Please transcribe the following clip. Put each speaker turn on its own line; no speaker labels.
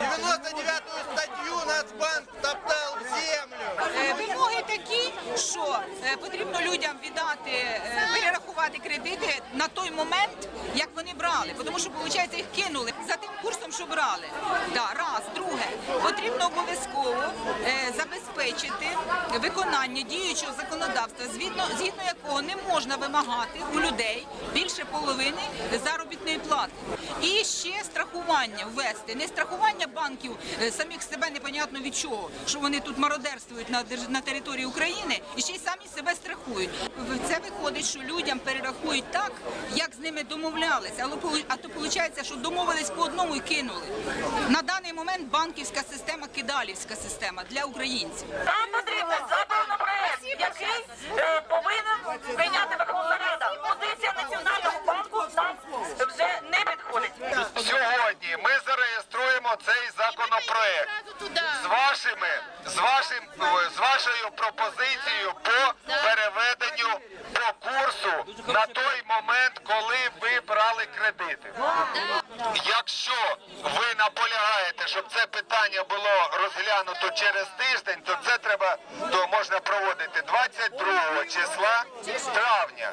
99-ю статтю Нацбанк топтав в землю.
Е, Вимоги такі, що е, потрібно людям віддати, е, перерахувати кредити на той момент, як вони брали. Тому що, виходить, їх кинули за тим курсом, що брали. Да, раз. Друге, потрібно обов'язково забезпечити виконання діючого законодавства, згідно, згідно якого не можна вимагати у людей більше половини заробітної плати. І ще страхування ввести. Не страхування банків е, самих себе непонятно від чого, що вони тут мародерствують на, на території України і ще й самі себе страхують. Це виходить, що людям перерахують так, як з ними домовлялися. Але а то виходить, що домовились по одному і кинули. На даний момент банківська система кидалівська система для українців.
Сьогодні ми зареєструємо цей законопроект з вашими, з вашим, з вашою пропозицією по переведенню по курсу на той момент, коли ви брали кредити. Якщо ви наполягаєте, щоб це питання було розглянуто через тиждень, то це треба, то можна проводити 22 числа травня.